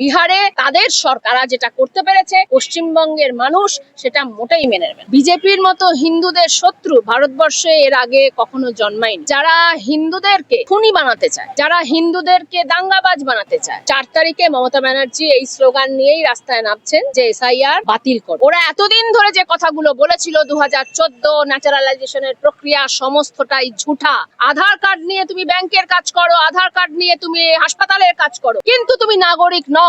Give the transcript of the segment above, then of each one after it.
বিহারে তাদের সরকারা যেটা করতে পেরেছে, পশ্চিমবঙ্গের মানুষ সেটা মোটেই মেনে নেবে বিজেপির মতো হিন্দুদের শত্রু ভারতবর্ষে এর আগে কখনো জন্মায়নি। যারা হিন্দুদেরকে খুনি বানাতে চায়, যারা হিন্দুদেরকে দাঙ্গাবাজ বানাতে চায়, চার তারিখে মমতা ব্যানার্জি এই স্লোগান নিয়েই রাস্তায় নামছেন যে এসআইআর বাতিল কর। ওরা এতদিন ধরে যে কথাগুলো বলেছিল দু হাজার চোদ্দ ন্যাচারালাইজেশনের প্রক্রিয়া সমস্তটাই ঝুঠা। আধার কার্ড নিয়ে তুমি ব্যাংকের কাজ করো, আধার কার্ড নিয়ে তুমি হাসপাতালের কাজ করো। কিন্তু তুমি নাগরিক নও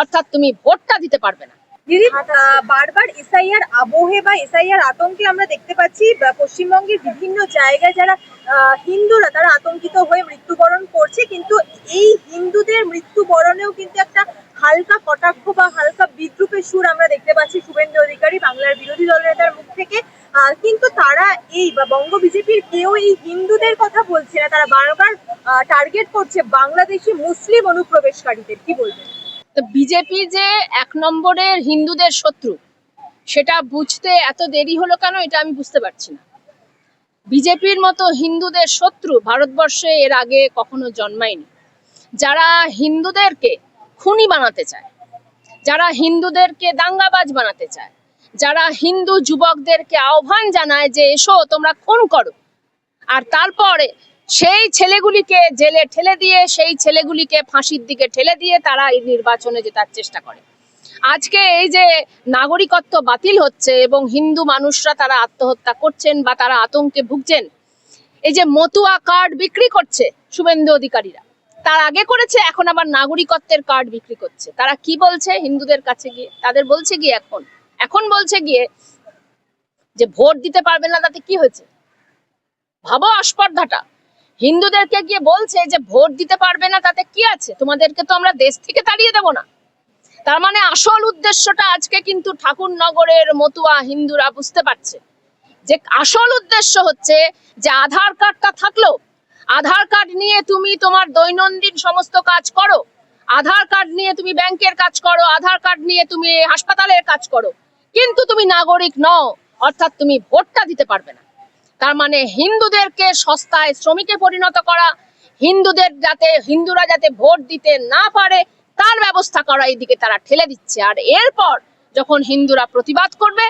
অর্থাৎ তুমি ভোটটা দিতে পারবে না। দিদি বারবার এসআইআর আবহে বা এসআইআর আতঙ্কে আমরা দেখতে পাচ্ছি পশ্চিমবঙ্গের বিভিন্ন জায়গায় যারা হিন্দুরা, তারা আতঙ্কিত হয়ে মৃত্যুবরণ করছে, কিন্তু এই হিন্দুদের মৃত্যুবরণেও কিন্তু একটা হালকা কটাক্ষ বা হালকা বিদ্রুপের সুর আমরা দেখতে পাচ্ছি শুভেন্দু অধিকারী, বাংলার বিরোধী দলনেতার মুখ থেকে। কিন্তু তারা এই, বা বঙ্গ বিজেপির কেউ এই হিন্দুদের কথা বলছে না, তারা বারবার টার্গেট করছে বাংলাদেশি মুসলিম অনুপ্রবেশকারীদের। কি বলবেন? তো বিজেপি যে এক নম্বরের হিন্দুদের শত্রু, সেটা বুঝতে এত দেরি হলো কেন এটা আমি বুঝতে পারছি না। বিজেপির মতো হিন্দুদের শত্রু ভারতবর্ষে এর আগে কখনো জন্মায়নি। যারা হিন্দুদেরকে খুনি বানাতে চায়, যারা হিন্দুদেরকে দাঙ্গাবাজ বানাতে চায়, যারা হিন্দু যুবকদেরকে আহ্বান জানায় যে, এসো, তোমরা খুন করো। আর তারপরে সেই ছেলেগুলিকে জেলে ঠেলে দিয়ে, সেই ছেলেগুলিকে ফাঁসির দিকে ঠেলে দিয়ে তারা এই নির্বাচনে জেতার চেষ্টা করে। আজকে এই যে নাগরিকত্ব বাতিল হচ্ছে এবং হিন্দু মানুষরা তারা আত্মহত্যা করছেন বা তারা আতঙ্কে ভুগছেন, এই যে মতুয়া কার্ড বিক্রি করছে শুভেন্দু অধিকারীরা, তার আগে করেছে, এখন আবার নাগরিকত্বের কার্ড বিক্রি করছে। তারা কি বলছে হিন্দুদের কাছে গিয়ে? তাদের বলছে গিয়ে এখন। এখন বলছে গিয়ে যে ভোট দিতে পারবে না, তাতে কি হয়েছে? ভাবো আস্পর্ধাটা হিন্দুদেরকে গিয়ে বলছে যে ভোট দিতে পারবে না, তাতে কি আছে? তোমাদেরকে তো আমরা দেশ থেকে তাড়িয়ে দেব না। তার মানে আসল উদ্দেশ্যটা আজকে কিন্তু ঠাকুরনগরের মতুয়া হিন্দুরা বুঝতে পারছে। যে আসল উদ্দেশ্য হচ্ছে যে আধার কার্ডটা থাকল, আধার কার্ড নিয়ে তুমি তোমার দৈনন্দিন সমস্ত কাজ করো, আধার কার্ড নিয়ে তুমি ব্যাংকের কাজ করো, আধার কার্ড নিয়ে তুমি হাসপাতালের কাজ করো, কিন্তু তুমি নাগরিক নও, অর্থাৎ তুমি ভোটটা দিতে পারবে না। তার মানে হিন্দুদেরকে সস্তায় শ্রমিকে পরিণত করা, হিন্দুদের যাতে, হিন্দুরা যাতে ভোট দিতে না পারে, তার ব্যবস্থা করা এইদিকে তারা ঠেলে দিচ্ছে। আর এরপর যখন হিন্দুরা প্রতিবাদ করবে,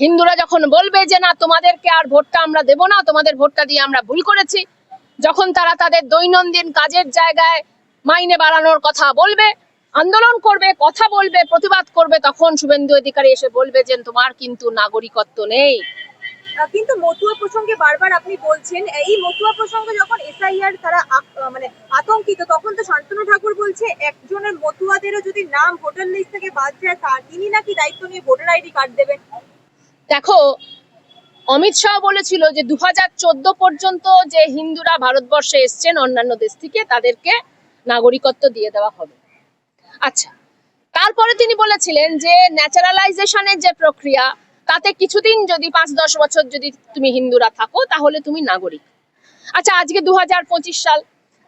হিন্দুরা যখন বলবে যে, না, তোমাদেরকে আর ভোটটা আমরা দেব না, তোমাদের ভোটটা দিয়ে আমরা ভুল করেছি। যখন তারা তাদের দৈনন্দিন কাজের জায়গায় মাইনে বাড়ানোর কথা বলবে, আন্দোলন করবে, কথা বলবে, প্রতিবাদ করবে, তখন শুভেন্দু অধিকারী এসে বলবে যে, তোমার কিন্তু নাগরিকত্ব নেই। কিন্তু মতুয়া প্রসঙ্গে বারবার আপনি বলছেন এই মতুয়া প্রসঙ্গে যখন এসআইআর তারা মানে আতঙ্কিত, তখন তো শান্তনু ঠাকুর বলছে, একজনের মতুয়াদেরও যদি নাম ভোটার লিস্ট থেকে বাদ যায়, তা তিনি নাকি দায়িত্ব নিয়ে ভোটার আইডি কার্ড দেবেন? দেখো, অমিত শাহ বলেছিল যে দু হাজার চোদ্দ পর্যন্ত যে হিন্দুরা ভারতবর্ষে এসছেন অন্যান্য দেশ থেকে, তাদেরকে নাগরিকত্ব দিয়ে দেওয়া হবে। আচ্ছা তারপরে তিনি বলেছিলেন যে ন্যাচারালাইজেশনের যে প্রক্রিয়া তাতে কিছুদিন যদি পাঁচ, দশ বছর যদি তুমি হিন্দুরা থাকো, তাহলে তুমি নাগরিক। আচ্ছা আজকে দু পঁচিশ সাল।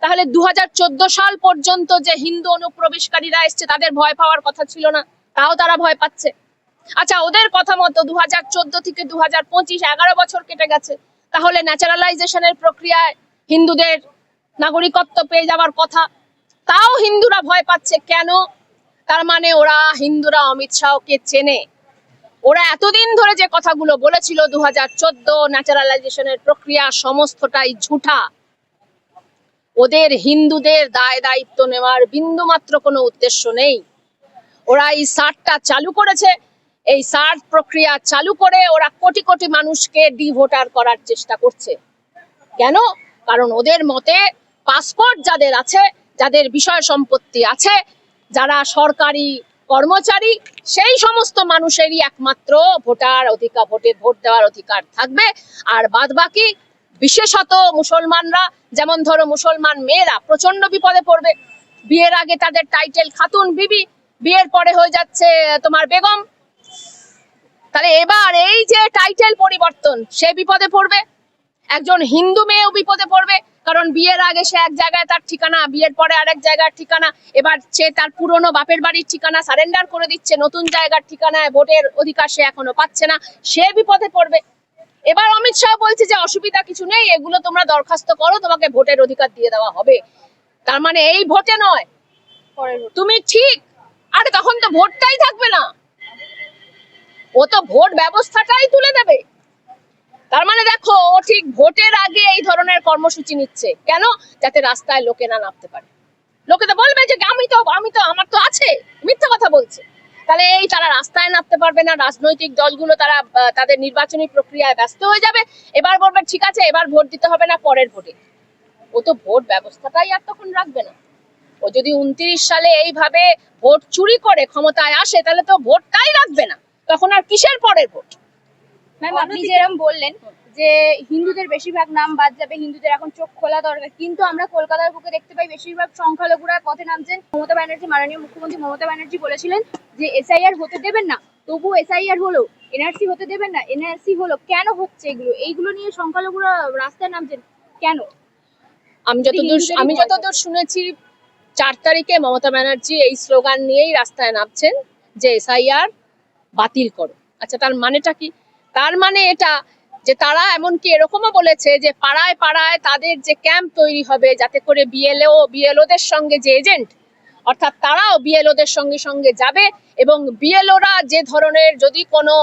তাহলে দু চোদ্দ সাল পর্যন্ত যে হিন্দু অনুপ্রবেশকারীরা এসছে, তাদের ভয় পাওয়ার কথা ছিল না। তাও তারা ভয় পাচ্ছে। আচ্ছা ওদের কথা মতো দু হাজার চোদ্দ থেকে দু হাজার পঁচিশ এগারো বছর কেটে গেছে। তাহলে ন্যাচারালাইজেশনের প্রক্রিয়ায় হিন্দুদের নাগরিকত্ব পেয়ে যাওয়ার কথা। তাও হিন্দুরা ভয় পাচ্ছে। কেন? তার মানে ওরা হিন্দুরা অমিত শাহকে চেনে। ওরা এতদিন ধরে যে কথাগুলো বলেছিল দু হাজার চোদ্দ ন্যাচারালাইজেশনের প্রক্রিয়া সমস্তটাই ঝুঠা। ওদের হিন্দুদের দায় দায়িত্ব নেওয়ার বিন্দুমাত্র কোনো উদ্দেশ্য নেই। ওরা এই সারটা চালু করেছে। এই সার প্রক্রিয়া চালু করে ওরা কোটি কোটি মানুষকে ডিভোটার করার চেষ্টা করছে। কেন? কারণ ওদের মতে পাসপোর্ট যাদের আছে, যাদের বিষয় সম্পত্তি আছে, যারা সরকারি কর্মচারী, সেই সমস্ত মানুষেরই একমাত্র ভোটার অধিকার ভোটের ভোট দেওয়ার অধিকার থাকবে। আর বাদ বাকি বিশেষত মুসলমানরা, যেমন ধরো মুসলমান মেয়েরা প্রচণ্ড বিপদে পড়বে। বিয়ের আগে তাদের টাইটেল খাতুন বিবি, বিয়ের পরে হয়ে যাচ্ছে তোমার বেগম। তাহলে এবার এই যে টাইটেল পরিবর্তন, সে বিপদে পড়বে। একজন হিন্দু মেয়েও বিপদে পড়বে কারণ বিয়ের আগে সে এক জায়গায় তার ঠিকানা বিয়ের পরে আরেক জায়গার ঠিকানা এবার সে তার পুরনো বাপের বাড়ির ঠিকানা সারেন্ডার করে দিচ্ছে নতুন জায়গার ঠিকানায় ভোটের অধিকার সে এখনও পাচ্ছে না সে বিপদে পড়বে। এবার অমিত শাহ বলছে যে অসুবিধা কিছু নেই এগুলো তোমরা দরখাস্ত করো তোমাকে ভোটের অধিকার দিয়ে দেওয়া হবে। তার মানে এই ভোটে নয় তুমি ঠিক আরে তখন তো ভোটটাই থাকবে না। ও তো ভোট ব্যবস্থাটাই তুলে দেবে। তার মানে দেখো, ও ঠিক ভোটের আগে এই ধরনের কর্মসূচি নিচ্ছে। কেন? যাতে রাস্তায় লোকে না নামতে পারে। লোকে তো বলবে যে, আমি তো আমি তো, আমার তো আছে। মিথ্যা কথা বলছে। তাহলে এই তারা রাস্তায় নামতে পারবে না, রাজনৈতিক দলগুলো তারা তাদের নির্বাচনী প্রক্রিয়ায় ব্যস্ত হয়ে যাবে। এবার বলবে, ঠিক আছে, এবার ভোট দিতে হবে না, পরের ভোটে। ও তো ভোট ব্যবস্থাটাই আর তখন রাখবে না। ও যদি উনত্রিশ সালে এইভাবে ভোট চুরি করে ক্ষমতায় আসে, তাহলে তো ভোটটাই রাখবে না। তখন আর কিসের পরের ভোট? ম্যাম আপনি যেরকম বললেন যে হিন্দুদের বেশিরভাগ নাম বাদ যাবে হিন্দুদের এখন চোখ খোলা দরকার। কিন্তু আমরা কলকাতার বুকে দেখতে পাই বেশিরভাগ সংখ্যালঘুরা পথে নামছেন। মমতা ব্যানার্জি মাননীয় মুখ্যমন্ত্রী মমতা ব্যানার্জি বলেছিলেন যে এসআইআর হতে দেবেন না তবু এসআইআর হলো এনআরসি হতে দেবেন না এনআরসি হলো কেন হচ্ছে এগুলো? এইগুলো নিয়ে সংখ্যালঘুরা রাস্তায় নামছেন কেন? আমি যতদূর আমি যতদূর শুনেছি চার তারিখে মমতা ব্যানার্জি এই স্লোগান নিয়েই রাস্তায় নামছেন যে এসআইআর বাতিল করো। আচ্ছা তার মানেটা কি? তার মানে এটা যে তারা এমনকি এরকমও বলেছে যে পাড়ায় পাড়ায় তাদের যে ক্যাম্প তৈরি হবে যাতে করে বিএলও, বিএলওদের সঙ্গে যে এজেন্ট, অর্থাৎ তারাও বিএলওদের সঙ্গে সঙ্গে যাবে এবং বিএলওরা যে ধরনের যদি কোনো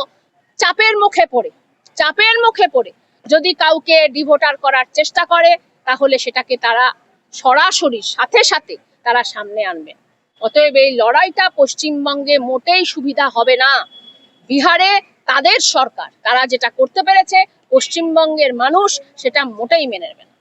চাপের মুখে পড়ে, চাপের মুখে পড়ে, যদি কাউকে ডিভোটার করার চেষ্টা করে, তাহলে সেটাকে তারা সরাসরি, সাথে সাথে তারা সামনে আনবে। অতএব এই লড়াইটা পশ্চিমবঙ্গে মোটেই সুবিধা হবে না। বিহারে তাদের সরকার তারা যেটা করতে পেরেছে পশ্চিমবঙ্গের মানুষ সেটা মোটেই মেনে নেবে না।